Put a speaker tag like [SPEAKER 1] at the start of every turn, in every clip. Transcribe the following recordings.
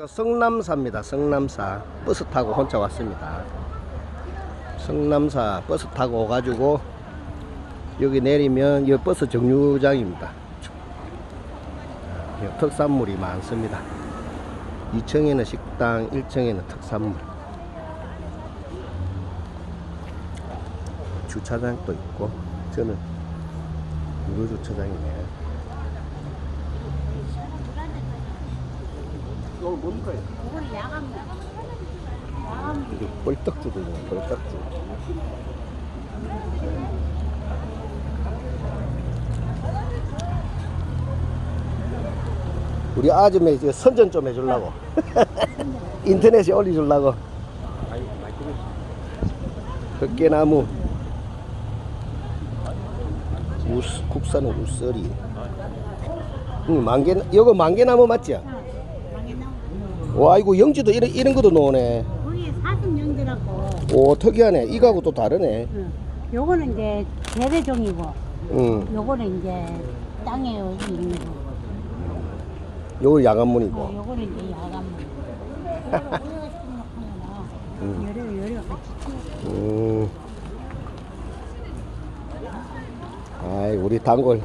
[SPEAKER 1] 여기가 성남사입니다. 성남사 버스 타고 혼자 왔습니다. 성남사 버스 타고 오가지고 여기 내리면 이 버스 정류장입니다. 여기 특산물이 많습니다. 2층에는 식당, 1층에는 특산물. 주차장도 있고 저는 유료 주차장이네요. 이거 뭡니까?
[SPEAKER 2] 그걸 야간 야간
[SPEAKER 1] 이게 뻘떡주도 있네, 뻘떡주. 우리 아줌마 이제 선전 좀 해주려고. 인터넷에 올려주려고. 흑개나무. 우스, 국산 우서리. 응, 만개, 이거 만개나무 맞지? 와, 이거 영지도 이런, 이런 것도 나오네.
[SPEAKER 2] 거기에 사슴용들하고
[SPEAKER 1] 오, 특이하네. 이거하고 또 다르네.
[SPEAKER 2] 응. 요거는 이제 재배종이고
[SPEAKER 1] 응.
[SPEAKER 2] 요거는 이제 땅에 있는 거
[SPEAKER 1] 요거 야간문이고.
[SPEAKER 2] 어, 요거는 이제 우리가
[SPEAKER 1] 음.
[SPEAKER 2] 여려 여려 같이 키워
[SPEAKER 1] 음. 아이, 우리 단골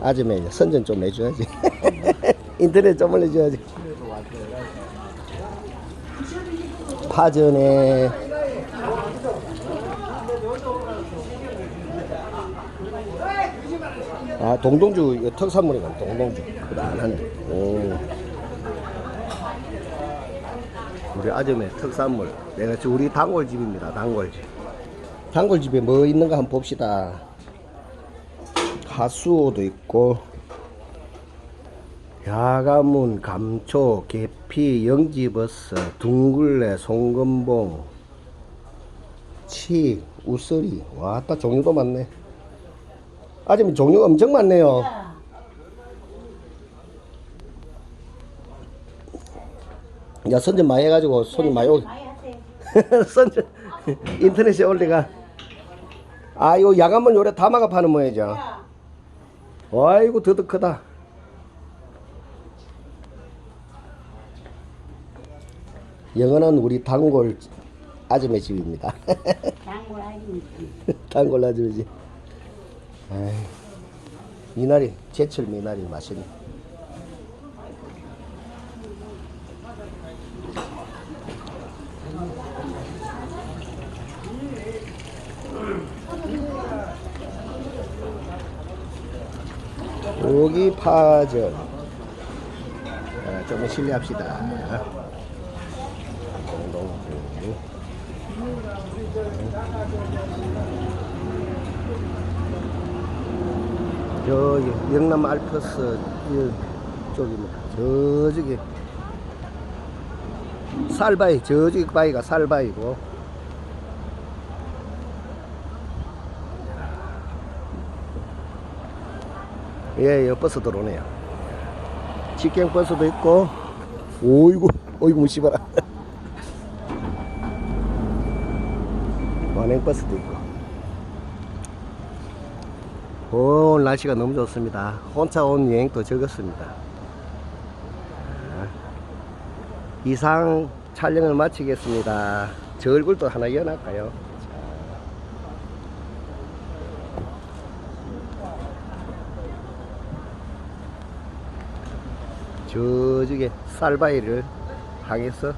[SPEAKER 1] 아줌마 선전 좀 해줘야지. 인터넷 좀 올려줘야지. 파전에 아 동동주 특산물이가 동동주. 그다하네. 오. 우리 아줌의 특산물. 내가 지금 우리 단골집입니다 단골집 단골집에 뭐 있는가 한번 봅시다. 하수오도 있고 야가문, 감초, 계피, 영지버섯, 둥글레, 송건봉, 칡, 우서리 와따 종류도 많네. 아줌마 종류가 엄청 많네요. 야 선전 많이 해가지고 손이 많이 오 선전 인터넷에 올리가. 아 이거 야간문 요래 담아가 파는 모양이죠. 아이고 더더 크다 영원한 우리 단골 아줌의 집입니다.
[SPEAKER 2] 장골 아니지
[SPEAKER 1] 단골 아줌의 집. 미나리 제철 미나리 맛있네. 고기 파전. 아, 조금 실례합시다 동동주. 저기 영남 알프스 이쪽입니다 저쪽에 살바위 저쪽에 바위가 살바위고 예, 예, 버스 들어오네요. 직행 버스도 있고, 오이구, 오이구, 무시봐라. 완행 버스도 있고. 오, 날씨가 너무 좋습니다. 혼자 온 여행도 적었습니다. 자, 이상 촬영을 마치겠습니다. 저 얼굴도 하나 이어놨까요? 저쪽에 쌀바위를 향해서